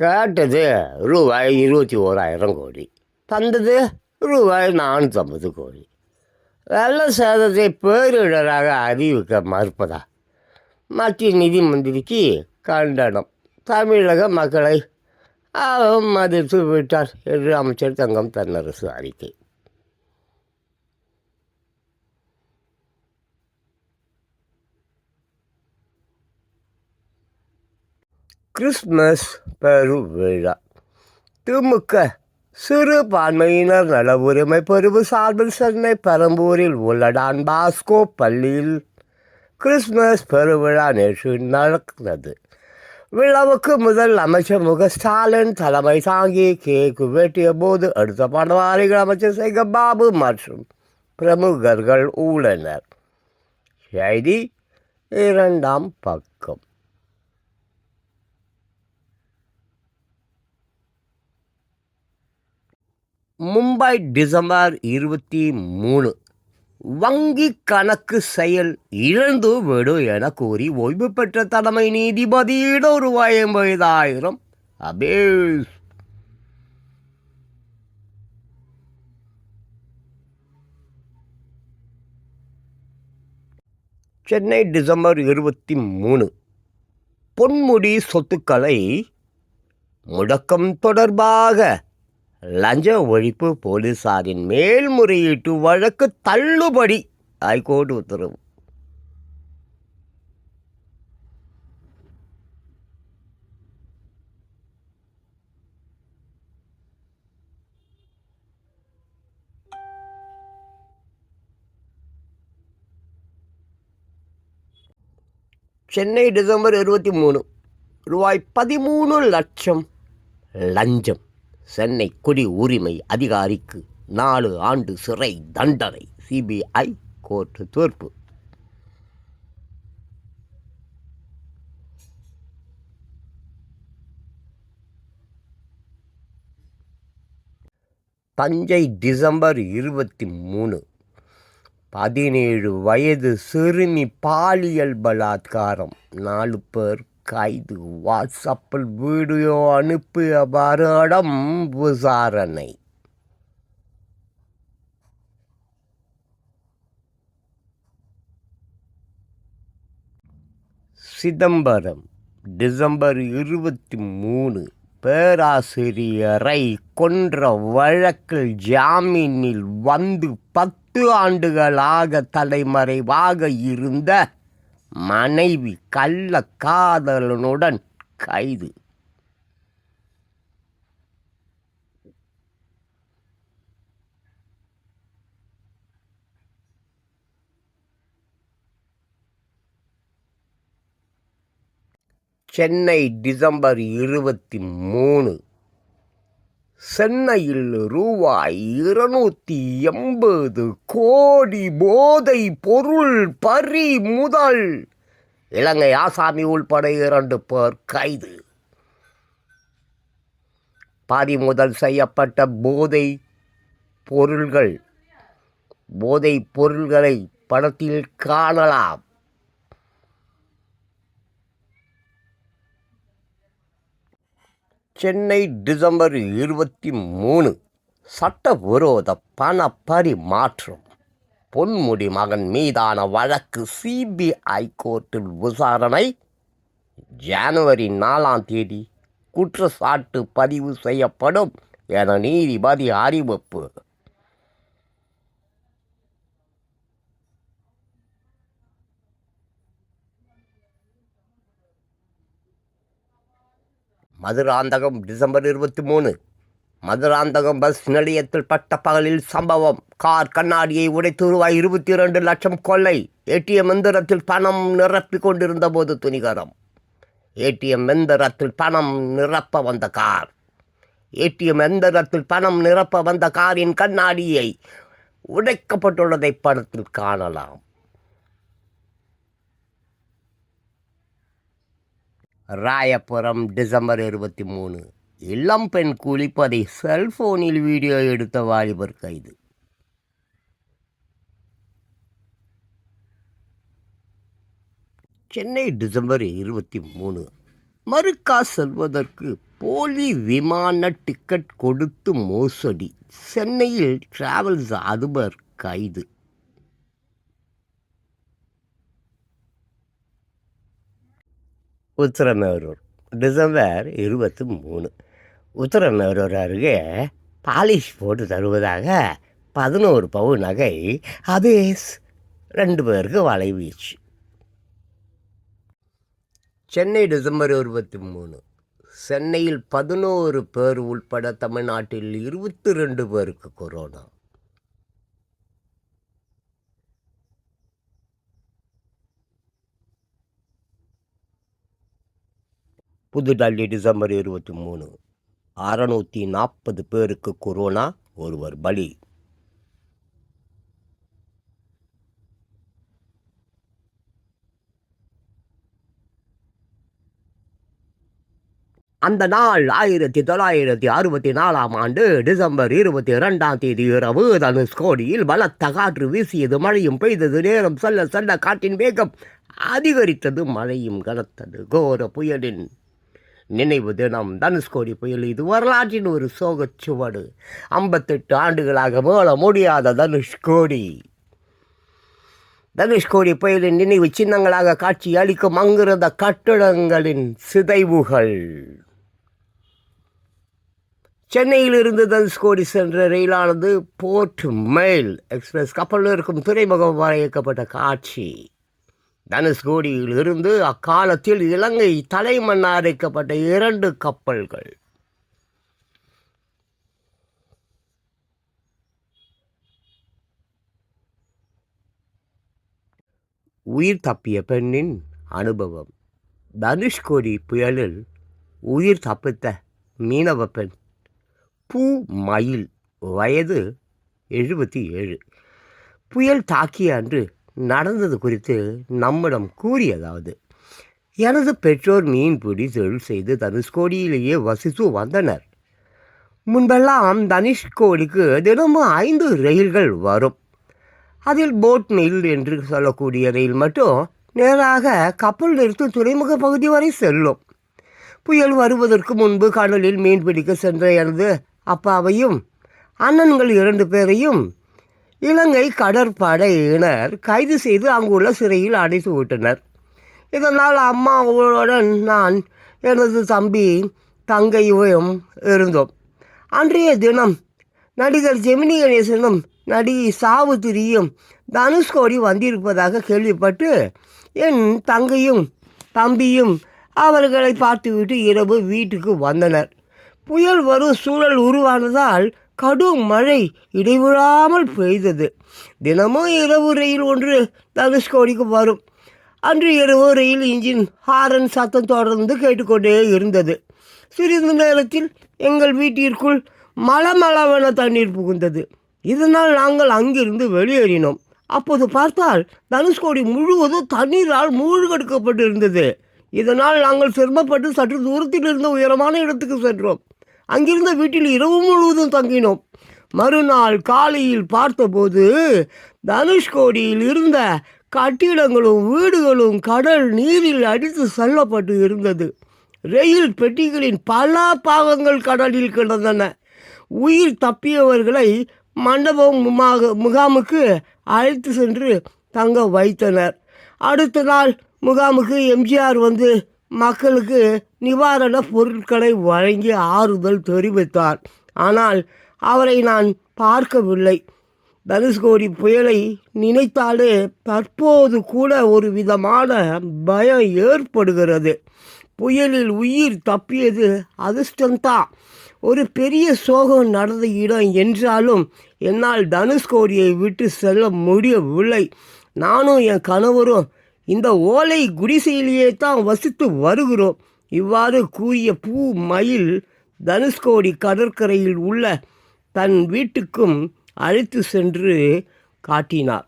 கேட்டது ரூபாய் இருபத்தி ஓராயிரம் கோடி. தந்தது ரூபாய் நானூற்றம்பது கோடி. வெள்ள சேதத்தை பேரிடராக அறிவிக்க மறுப்பதா? மத்திய நிதி மந்திரிக்கு கண்டனம். தமிழக மக்களை மதித்து விட்டார் என்று அமைச்சர் தங்கம் தென்னரசு அறிக்கை. கிறிஸ்மஸ் பெருவிழா. திமுக சிறுபான்மையினர் நல உரிமை பிரிவு சார்பில் சென்னை பெரம்பூரில் உள்ள டான் பாஸ்கோ பள்ளியில் கிறிஸ்மஸ் பெருவிழா நேற்று நடந்தது. விழாவுக்கு முதல் அமைச்சர் முக ஸ்டாலின் தலைமை தாங்கி கேக்கு வெட்டிய போது அடுத்த பணவாரிகள் அமைச்சர் சேகர் பாபு மற்றும் பிரமுகர்கள் உள்ளனர். செய்தி இரண்டாம் பக்கம். மும்பை டிசம்பர் இருபத்தி மூணு. வங்கி கணக்கு செயல் இழந்து விடும் என கூறி ஓய்வு பெற்ற தலைமை நீதிபதியிடம் ரூபாய் எண்பதாயிரம் அபேஷ் சென்னை டிசம்பர் இருபத்தி மூணு. பொன்முடி சொத்துக்களை முடக்கம் தொடர்பாக லஞ்ச ஒழிப்பு போலீசாரின் மேல்முறையீட்டு வழக்கு தள்ளுபடி ஹைகோர்ட் உத்தரவு. சென்னை டிசம்பர் இருபத்தி மூணு ரூபாய் பதிமூணு லட்சம் லஞ்சம். சென்னை குடி உரிமை அதிகாரிக்கு நாலு ஆண்டு சிறை தண்டனை சிபிஐ கோர்ட்டு தீர்ப்பு. தஞ்சை டிசம்பர் இருபத்தி மூணு பதினேழு வயது சிறுமி பாலியல் பலாத்காரம் நாலு பேர் கைது. வாட்ஸ்அப்பில் வீடியோ அனுப்பிய வருடம் விசாரணை. சிதம்பரம் டிசம்பர் இருபத்தி மூணு பேராசிரியரை கொன்ற வழக்கில் ஜாமீனில் வந்து பத்து ஆண்டுகளாக தலைமறைவாக இருந்த மனைவி கள்ள காதலனுடன் கைது. சென்னை டிசம்பர் இருபத்தி மூணு. சென்னையில் ரூபாய் இருநூத்தி எண்பது கோடி போதை பொருள் பறி முதல் இலங்கை ஆசாமி உள்பட இரண்டு பேர் கைது. பறிமுதல் செய்யப்பட்ட போதை பொருள்கள். போதை பொருள்களை படத்தில் காணலாம். சென்னை டிசம்பர் இருபத்தி மூணு. சட்டவிரோத பண பரிமாற்றம் பொன்முடி மகன் மீதான வழக்கு சிபிஐ கோர்ட்டில் விசாரணை. ஜனவரி நாலாம் தேதி குற்றச்சாட்டு பதிவு செய்யப்படும் என நீதிபதி அறிவிப்பு. மதுராந்தகம் டிசம்பர் இருபத்தி மூணு. மதுராந்தகம் பஸ் நிலையத்தில் பட்ட பகலில் சம்பவம். கார் கண்ணாடியை உடைத்து ரூபாய் இருபத்தி இரண்டு லட்சம் கொள்ளை. ஏடிஎம் எந்திரத்தில் பணம் நிரப்பி கொண்டிருந்த போது துணிகரம். ஏடிஎம் எந்திரத்தில் பணம் நிரப்ப வந்த கார். ஏடிஎம் எந்திரத்தில் பணம் நிரப்ப வந்த காரின் கண்ணாடியை உடைக்கப்பட்டுள்ளதை படத்தில் காணலாம். ராயபுரம் டிசம்பர் இருபத்தி மூணு. இளம் பெண் குளிப்பதை செல்போனில் வீடியோ எடுத்த வாலிபர் கைது. சென்னை டிசம்பர் இருபத்தி மூணு. மறுக்கா செல்வதற்கு போலி விமான டிக்கெட் கொடுத்து மோசடி. சென்னையில் டிராவல்ஸ் அதிபர் கைது. உத்திரமேரூர். டிசம்பர் இருபத்தி மூணு. உத்திரமேரூர் அருகே பாலிஷ் போட்டு தருவதாக பதினோரு பவுன் நகை அபேஸ் ரெண்டு பேருக்கு வலை வீச்சு. சென்னை டிசம்பர் இருபத்தி மூணு. சென்னையில் பதினோரு பேர் உள்பட தமிழ்நாட்டில் இருபத்தி ரெண்டு பேருக்கு கொரோனா. புதுடெல்லி டிசம்பர் இருபத்தி மூணு. அறநூற்றி நாற்பது பேருக்கு கொரோனா ஒருவர் பலி. அந்த நாள் ஆயிரத்தி தொள்ளாயிரத்தி அறுபத்தி நாலாம் ஆண்டு டிசம்பர் இருபத்தி இரண்டாம் தேதி இரவு தனுஷ்கோடியில் பலத்த காற்று வீசியது மழையும் பெய்தது நேரம் செல்ல செல்ல காற்றின் வேகம் அதிகரித்தது மழையும் கனத்தது. கோர புயலின் நினைவு தினம் தனுஷ்கோடி புயல் இது வரலாற்றின் ஒரு சோகச்சுவடு ஐம்பத்தெட்டு ஆண்டுகளாக மேல முடியாத தனுஷ்கோடி. தனுஷ்கோடி புயலின் நினைவு சின்னங்களாக காட்சி அளிக்கும் அங்கிருந்த கட்டிடங்களின் சிதைவுகள். சென்னையிலிருந்து தனுஷ்கோடி சென்ற ரயிலானது போர்ட் மெயில் எக்ஸ்பிரஸ் கப்பலில் இருக்கும் துறைமுகம் வரையக்கப்பட்ட காட்சி. தனுஷ்கோடியில் இருந்து அக்காலத்தில் இலங்கை தலைமன்னாரைக்கப்பட்ட இரண்டு கப்பல்கள். உயிர் தப்பிய பெண்ணின் அனுபவம். தனுஷ்கோடி புயலில் உயிர் தப்பித்த மீனவ பெண் பூ மயில் வயது எழுபத்தி ஏழு. புயல் தாக்கிய அன்று நடந்தது குறித்து நம்மிடம் கூறியதாவது எனது பெற்றோர் மீன்பிடி தொழில் செய்து தனுஷ்கோடியிலேயே வசித்து வந்தனர். முன்பெல்லாம் தனுஷ்கோடிக்கு தினமும் ஐந்து ரயில்கள் வரும். அதில் போட் மெயில் என்று சொல்லக்கூடிய ரயில் மட்டும் நேராக கப்பல் நிறுத்தும் துறைமுக பகுதி வரை செல்லும். புயல் வருவதற்கு முன்பு கடலில் மீன் பிடிக்க சென்ற எனது அப்பாவையும் அண்ணன்கள் இரண்டு பேரையும் இலங்கை கடற்படையினர் கைது செய்து அங்குள்ள சிறையில் அடைத்து விட்டனர். இதனால் அம்மாவுடன் நான் எனது தம்பி தங்கையும் இருந்தோம். அன்றைய தினம் நடிகர் ஜெமினி கணேசனும் நடிகை சாவுத்திரியும் தனுஷ்கோடி வந்திருப்பதாக கேள்விப்பட்டு என் தங்கையும் தம்பியும் அவர்களை பார்த்துவிட்டு இரவு வீட்டுக்கு வந்தனர். புயல் வரும் சூழல் உருவானதால் கடும் மழை இடைவிடாமல் பெய்தது. தினமும் இரவு ரயில் ஒன்று தனுஷ்கோடிக்கு வரும். அன்று இரவு ரயில் இன்ஜின் ஹாரன் சத்தம் தொடர்ந்து கேட்டுக்கொண்டே இருந்தது. சிறிது நேரத்தில் எங்கள் வீட்டிற்குள் மலமளவென தண்ணீர் புகுந்தது. இதனால் நாங்கள் அங்கிருந்து வெளியேறினோம். அப்போது பார்த்தால் தனுஷ்கோடி முழுவதும் தண்ணீரால் மூழ்கெடுக்கப்பட்டு இருந்தது இதனால் நாங்கள் சிரமப்பட்டு சற்று தூரத்தில் இருந்த உயரமான இடத்துக்கு சென்றோம். அங்கிருந்த வீட்டில் இரவு முழுவதும் தங்கினோம். மறுநாள் காலையில் பார்த்தபோது தனுஷ்கோடியில் இருந்த கட்டிடங்களும் வீடுகளும் கடல் நீரில் அடித்து செல்லப்பட்டு இருந்தது. ரயில் பெட்டிகளின் பல பாகங்கள் கடலில் கிடந்தன. உயிர் தப்பியவர்களை மண்டபம் முமாக முகாமுக்கு அழைத்து சென்று தங்க வைத்தனர். அடுத்த நாள் முகாமுக்கு எம்ஜிஆர் வந்து மக்களுக்கு நிவாரண பொருட்களை வழங்கி ஆறுதல் தெரிவித்தார். ஆனால் அவரை நான் பார்க்கவில்லை. தனுஷ்கோடி புயலை நினைத்தாலே தற்போது கூட ஒரு விதமான பயம் ஏற்படுகிறது. புயலில் உயிர் தப்பியது அதிர்ஷ்டம்தான் ஒரு பெரிய சோகம் நடந்த இடம் என்றாலும் என்னால் தனுஷ்கோடியை விட்டு செல்ல முடியவில்லை. நானும் என் கணவரும் இந்த ஓலை குடிசையிலேயே தான் வசித்து வருகிறோம். இவ்வாறு கூறிய பூ மயில் தனுஷ்கோடி கடற்கரையில் உள்ள தன் வீட்டுக்கும் அழைத்து சென்று காட்டினார்.